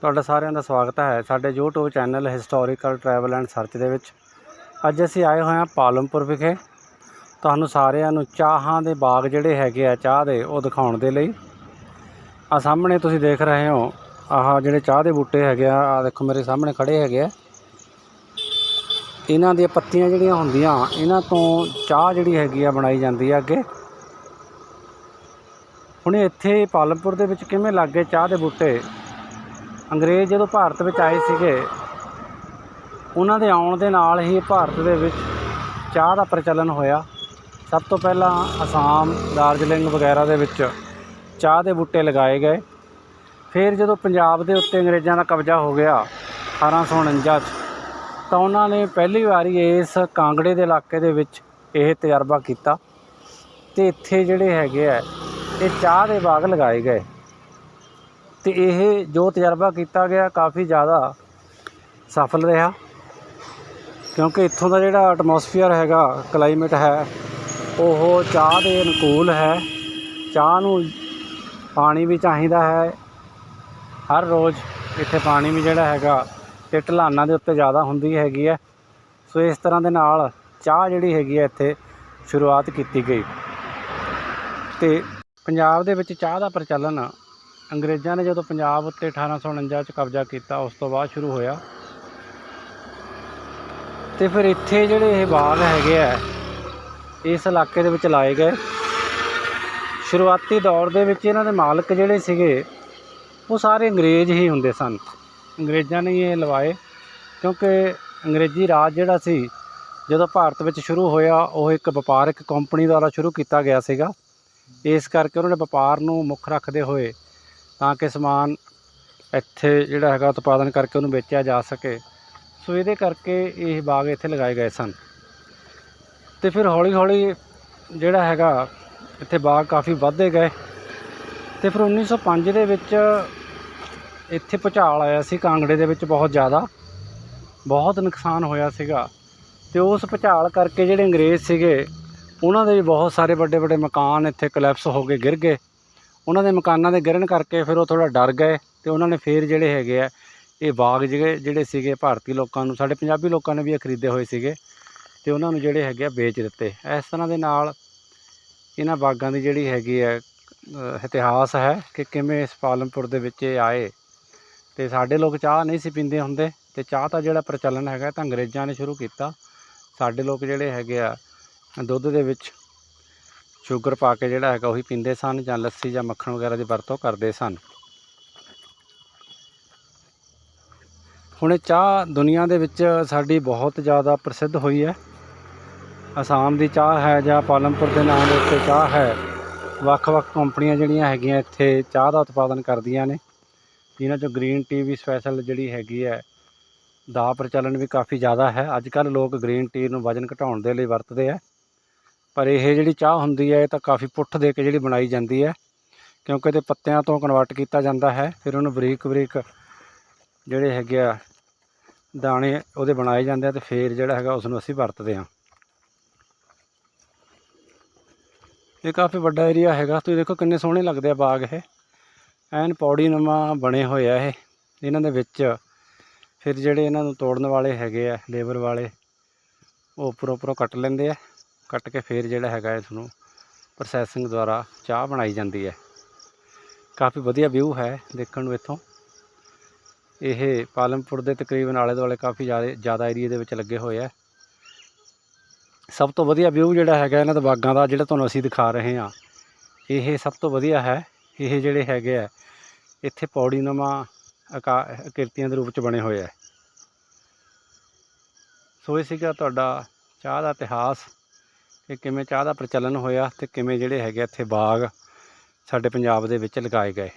ਤੁਹਾਡਾ ਸਾਰਿਆਂ ਦਾ ਸਵਾਗਤ ਹੈ ਸਾਡੇ YouTube channel historical travel and search ਦੇ ਵਿੱਚ। ਅੱਜ ਅਸੀਂ ਆਏ ਹੋਏ ਹਾਂ ਪਾਲਮਪੁਰ ਵਿਖੇ। ਤੁਹਾਨੂੰ ਸਾਰਿਆਂ ਨੂੰ ਚਾਹਾਂ ਦੇ ਬਾਗ ਜਿਹੜੇ ਹੈਗੇ ਆ ਚਾਹ ਦੇ, ਉਹ ਦਿਖਾਉਣ ਦੇ ਲਈ। ਆ ਸਾਹਮਣੇ ਤੁਸੀਂ ਦੇਖ ਰਹੇ ਹੋ, ਆਹ ਜਿਹੜੇ ਚਾਹ ਦੇ ਬੂਟੇ ਹੈਗੇ ਆ ਆ ਦੇਖੋ ਮੇਰੇ ਸਾਹਮਣੇ ਖੜੇ ਹੈਗੇ ਆ। ਇਹਨਾਂ ਦੀਆਂ ਪੱਤੀਆਂ ਜਿਹੜੀਆਂ ਹੁੰਦੀਆਂ, ਇਹਨਾਂ ਤੋਂ ਚਾਹ ਜਿਹੜੀ ਹੈਗੀ ਆ ਬਣਾਈ ਜਾਂਦੀ ਆ ਅੱਗੇ। ਹੁਣ ਇੱਥੇ ਪਾਲਮਪੁਰ ਦੇ ਵਿੱਚ ਕਿਵੇਂ ਲੱਗੇ ਚਾਹ ਦੇ ਬੂਟੇ? ਅੰਗਰੇਜ਼ ਜਦੋਂ ਭਾਰਤ ਵਿੱਚ ਆਏ ਸੀਗੇ, ਉਹਨਾਂ ਦੇ ਆਉਣ ਦੇ ਨਾਲ ਹੀ ਭਾਰਤ ਦੇ ਵਿੱਚ ਚਾਹ ਦਾ ਪ੍ਰਚਲਨ ਹੋਇਆ। ਸਭ ਤੋਂ ਪਹਿਲਾਂ ਅਸਾਮ, ਦਾਰਜਲਿੰਗ ਵਗੈਰਾ ਦੇ ਵਿੱਚ ਚਾਹ ਦੇ ਬੂਟੇ ਲਗਾਏ ਗਏ। ਫਿਰ ਜਦੋਂ ਪੰਜਾਬ ਦੇ ਉੱਤੇ ਅੰਗਰੇਜ਼ਾਂ ਦਾ ਕਬਜ਼ਾ ਹੋ ਗਿਆ 1849 'ਚ, ਤਾਂ ਉਹਨਾਂ ਨੇ ਪਹਿਲੀ ਵਾਰੀ ਇਸ ਕਾਂਗੜੇ ਦੇ ਇਲਾਕੇ ਦੇ ਵਿੱਚ ਇਹ ਤਜਰਬਾ ਕੀਤਾ। ਤੇ ਇੱਥੇ ਜਿਹੜੇ ਹੈਗੇ ਆ, ਇਹ ਚਾਹ ਦੇ ਬਾਗ ਲਗਾਏ ਗਏ। ਤੇ ਇਹ ਜੋ ਤਜਰਬਾ ਕੀਤਾ ਗਿਆ ਕਾਫੀ ਜ਼ਿਆਦਾ ਸਫਲ ਰਿਹਾ। ਕਿਉਂਕਿ ਇੱਥੋਂ ਦਾ ਜਿਹੜਾ ਐਟਮੋਸਫੀਅਰ ਹੈਗਾ ਕਲਾਈਮੇਟ ਹੈ, ਉਹ ਚਾਹ ਦੇ ਅਨੁਕੂਲ ਹੈ। ਚਾਹ ਨੂੰ ਪਾਣੀ ਵੀ ਚਾਹੀਦਾ ਹੈ। ਹਰ ਰੋਜ਼ ਇੱਥੇ ਪਾਣੀ ਵੀ ਜਿਹੜਾ ਹੈਗਾ, ਤੇ ਢਲਾਨਾਂ ਦੇ ਉੱਤੇ ਜ਼ਿਆਦਾ ਹੁੰਦੀ ਹੈਗੀ ਹੈ। ਸੋ ਇਸ ਤਰ੍ਹਾਂ ਦੇ ਨਾਲ ਚਾਹ ਜਿਹੜੀ ਹੈਗੀ ਹੈ, ਇੱਥੇ ਸ਼ੁਰੂਆਤ ਕੀਤੀ ਗਈ। ਤੇ ਪੰਜਾਬ ਦੇ ਵਿੱਚ ਚਾਹ ਦਾ ਪ੍ਰਚਲਨ ਅੰਗਰੇਜ਼ਾਂ ਨੇ ਜਦੋਂ ਪੰਜਾਬ ਉੱਤੇ 1849 ਚ ਕਬਜ਼ਾ ਕੀਤਾ, ਉਸ ਤੋਂ ਬਾਅਦ ਸ਼ੁਰੂ ਹੋਇਆ। ਤੇ ਫਿਰ ਇੱਥੇ ਜਿਹੜੇ ਇਹ ਬਾਗ ਹੈਗੇ ਆ, ਇਸ ਇਲਾਕੇ ਦੇ ਵਿੱਚ ਲਾਏ ਗਏ। ਸ਼ੁਰੂਆਤੀ ਦੌਰ ਦੇ ਵਿੱਚ ਇਹਨਾਂ ਦੇ ਮਾਲਕ ਜਿਹੜੇ ਸੀਗੇ, ਉਹ ਸਾਰੇ ਅੰਗਰੇਜ਼ ਹੀ ਹੁੰਦੇ ਸਨ। ਅੰਗਰੇਜ਼ਾਂ ਨੇ ਇਹ ਲਵਾਏ, ਕਿਉਂਕਿ ਅੰਗਰੇਜ਼ੀ ਰਾਜ ਜਿਹੜਾ ਸੀ, ਜਦੋਂ ਭਾਰਤ ਵਿੱਚ ਸ਼ੁਰੂ ਹੋਇਆ, ਉਹ ਇੱਕ ਵਪਾਰਕ ਕੰਪਨੀ ਦੁਆਰਾ ਸ਼ੁਰੂ ਕੀਤਾ ਗਿਆ ਸੀਗਾ। ਇਸ ਕਰਕੇ ਉਹਨਾਂ ਨੇ ਵਪਾਰ ਨੂੰ ਮੁੱਖ ਰੱਖਦੇ ਹੋਏ ਤਾਂ ਕਿ ਸਮਾਨ ਇੱਥੇ ਜਿਹੜਾ ਹੈਗਾ ਉਤਪਾਦਨ ਕਰਕੇ ਉਹਨੂੰ ਵੇਚਿਆ ਜਾ ਸਕੇ। ਸੋ ਇਹਦੇ ਕਰਕੇ ਇਹ ਬਾਗ ਇੱਥੇ ਲਗਾਏ ਗਏ ਸਨ। ਤੇ ਫਿਰ ਹੌਲੀ ਹੌਲੀ ਜਿਹੜਾ ਹੈਗਾ ਇੱਥੇ ਬਾਗ ਕਾਫੀ ਵੱਧਦੇ ਗਏ। ਤੇ ਫਿਰ 1905 ਦੇ ਵਿੱਚ ਇੱਥੇ ਭੁਚਾਲ ਆਇਆ ਸੀ, ਕਾਂਗੜੇ ਦੇ ਵਿੱਚ ਬਹੁਤ ਜ਼ਿਆਦਾ। ਬਹੁਤ ਨੁਕਸਾਨ ਹੋਇਆ ਸੀਗਾ। ਤੇ ਉਸ ਭੁਚਾਲ ਕਰਕੇ ਜਿਹੜੇ ਅੰਗਰੇਜ਼ ਸੀਗੇ, ਉਹਨਾਂ ਦੇ ਵੀ ਬਹੁਤ ਸਾਰੇ ਵੱਡੇ ਵੱਡੇ ਮਕਾਨ ਇੱਥੇ ਕਲੈਪਸ ਹੋ ਕੇ ਗਿਰ ਗਏ। ਉਹਨਾਂ ਦੇ ਮਕਾਨਾਂ ਦੇ ਗਿਰਨ ਕਰਕੇ ਫਿਰ ਉਹ ਥੋੜਾ ਡਰ ਗਏ ਤੇ ਉਹਨਾਂ ਨੇ ਫਿਰ ਜਿਹੜੇ ਹੈਗੇ ਆ, ਇਹ ਬਾਗ ਜਿਹੜੇ ਜਿਹੜੇ ਸੀਗੇ ਭਾਰਤੀ ਲੋਕਾਂ ਨੂੰ, ਸਾਡੇ ਪੰਜਾਬੀ ਲੋਕਾਂ ਨੇ ਵੀ ਇਹ ਖਰੀਦੇ ਹੋਏ ਸੀਗੇ ਤੇ ਉਹਨਾਂ ਨੂੰ ਜਿਹੜੇ ਹੈਗੇ ਆ ਵੇਚ ਦਿੱਤੇ। ਇਸ ਤਰ੍ਹਾਂ ਦੇ ਨਾਲ ਇਹਨਾਂ ਬਾਗਾਂ ਦੀ ਜਿਹੜੀ ਹੈਗੀ ਹੈ ਇਤਿਹਾਸ ਹੈ ਕਿ ਕਿਵੇਂ ਇਸ ਪਾਲਮਪੁਰ ਦੇ ਵਿੱਚ ਇਹ ਆਏ ਤੇ ਸਾਡੇ ਲੋਕ ਚਾਹ ਨਹੀਂ ਸੀ ਪੀਂਦੇ ਹੁੰਦੇ ਤੇ ਚਾਹ ਦਾ ਜਿਹੜਾ ਪ੍ਰਚਲਨ ਹੈਗਾ ਤਾਂ ਅੰਗਰੇਜ਼ਾਂ ਨੇ ਸ਼ੁਰੂ ਕੀਤਾ। ਸਾਡੇ ਲੋਕ ਜਿਹੜੇ ਹੈਗੇ ਆ, ਦੁੱਧ ਦੇ ਵਿੱਚ ਸ਼ੂਗਰ ਪਾ ਕੇ ਜਿਹੜਾ ਹੈਗਾ ਉਹੀ ਪੀਂਦੇ ਸਨ ਜਾਂ ਲੱਸੀ ਜਾਂ ਮੱਖਣ ਵਗੈਰਾ ਦੀ ਵਰਤੋਂ ਕਰਦੇ ਸਨ। ਹੁਣ ਚਾਹ ਦੁਨੀਆ ਦੇ ਵਿੱਚ ਸਾਡੀ ਬਹੁਤ ਜ਼ਿਆਦਾ ਪ੍ਰਸਿੱਧ ਹੋਈ ਹੈ। ਅਸਾਮ ਦੀ ਚਾਹ ਹੈ ਜਾਂ ਪਾਲਮਪੁਰ ਦੇ ਨਾਮ ਦੇ ਉੱਤੇ ਚਾਹ ਹੈ। ਵੱਖ-ਵੱਖ ਕੰਪਨੀਆਂ ਜਿਹੜੀਆਂ ਹੈਗੀਆਂ ਇੱਥੇ ਚਾਹ ਦਾ ਉਤਪਾਦਨ ਕਰਦੀਆਂ ਨੇ। ਜਿਨ੍ਹਾਂ ਚੋਂ ਗ੍ਰੀਨ ਟੀ ਵੀ ਸਪੈਸ਼ਲ ਜਿਹੜੀ ਹੈਗੀ ਹੈ, ਦਾ ਪ੍ਰਚਲਨ ਵੀ ਕਾਫੀ ਜ਼ਿਆਦਾ ਹੈ। ਅੱਜ ਕੱਲ੍ਹ ਲੋਕ ਗ੍ਰੀਨ ਟੀ ਨੂੰ ਵਜਨ ਘਟਾਉਣ ਦੇ ਲਈ ਵਰਤਦੇ ਆ। ਪਰ ਇਹ ਜਿਹੜੀ ਚਾਹ ਹੁੰਦੀ ਹੈ, ਇਹ ਤਾਂ ਕਾਫੀ ਪੁੱਠ ਦੇ ਕੇ ਜਿਹੜੀ ਬਣਾਈ ਜਾਂਦੀ ਹੈ। ਕਿਉਂਕਿ ਇਹਦੇ ਪੱਤਿਆਂ ਤੋਂ ਕਨਵਰਟ ਕੀਤਾ ਜਾਂਦਾ ਹੈ, ਫਿਰ ਉਹਨੂੰ ਬਰੀਕ ਬਰੀਕ ਜਿਹੜੇ ਹੈਗੇ ਆ ਦਾਣੇ, ਉਹਦੇ ਬਣਾਏ ਜਾਂਦੇ ਆ ਤੇ ਫਿਰ ਜਿਹੜਾ ਹੈਗਾ ਉਸ ਨੂੰ ਅਸੀਂ ਵਰਤਦੇ ਹਾਂ। ਇਹ ਕਾਫੀ ਵੱਡਾ ਏਰੀਆ ਹੈਗਾ। ਤੁਸੀਂ ਦੇਖੋ ਕਿੰਨੇ ਸੋਹਣੇ ਲੱਗਦੇ ਆ ਬਾਗ ਇਹ। ਐਨ ਪੌੜੀ ਨੁਮਾ ਬਣੇ ਹੋਏ ਆ ਇਹ। ਇਹਨਾਂ ਦੇ ਵਿੱਚ ਫਿਰ ਜਿਹੜੇ ਇਹਨਾਂ ਨੂੰ ਤੋੜਨ ਵਾਲੇ ਹੈਗੇ ਆ, ਲੇਬਰ ਵਾਲੇ, ਉਹ ਉੱਪਰੋਂ ਉੱਪਰੋਂ ਕੱਟ ਲੈਂਦੇ ਆ। ਕੱਟ ਕੇ ਫਿਰ ਜਿਹੜਾ ਹੈਗਾ ਇਸ ਨੂੰ ਪ੍ਰੋਸੈਸਿੰਗ ਦੁਆਰਾ ਚਾਹ ਬਣਾਈ ਜਾਂਦੀ ਹੈ। ਕਾਫੀ ਵਧੀਆ ਵਿਊ ਹੈ ਦੇਖਣ ਨੂੰ ਇੱਥੋਂ। ਇਹ ਪਾਲਮਪੁਰ ਦੇ ਤਕਰੀਬਨ ਆਲੇ ਦੁਆਲੇ ਕਾਫੀ ਜ਼ਿਆਦਾ ਜ਼ਿਆਦਾ ਏਰੀਆ ਦੇ ਵਿੱਚ ਲੱਗੇ ਹੋਏ ਆ ਸਭ ਤੋਂ ਵਧੀਆ ਵਿਊ ਜਿਹੜਾ ਹੈਗਾ ਇਹਨਾਂ ਦੇ ਬਾਗਾਂ ਦਾ, ਜਿਹੜਾ ਤੁਹਾਨੂੰ ਅਸੀਂ ਦਿਖਾ ਰਹੇ ਹਾਂ, ਇਹ ਸਭ ਤੋਂ ਵਧੀਆ ਹੈ। ਇਹ ਜਿਹੜੇ ਹੈਗੇ ਆ ਇੱਥੇ ਪੌੜੀ ਨੁਮਾ ਆਕਾ ਆਕ੍ਰਿਤੀਆਂ ਦੇ ਰੂਪ ਚ ਬਣੇ ਹੋਏ ਆ ਸੋ ਇਹ ਸੀਗਾ ਤੁਹਾਡਾ ਚਾਹ ਦਾ ਇਤਿਹਾਸ। ਕਿ ਕਿਵੇਂ ਚਾਹ ਦਾ ਪ੍ਰਚਲਨ ਹੋਇਆ ਤੇ ਕਿਵੇਂ ਜਿਹੜੇ ਹੈਗੇ ਇੱਥੇ ਬਾਗ ਸਾਡੇ ਪੰਜਾਬ ਦੇ ਵਿੱਚ ਲਗਾਏ ਗਏ।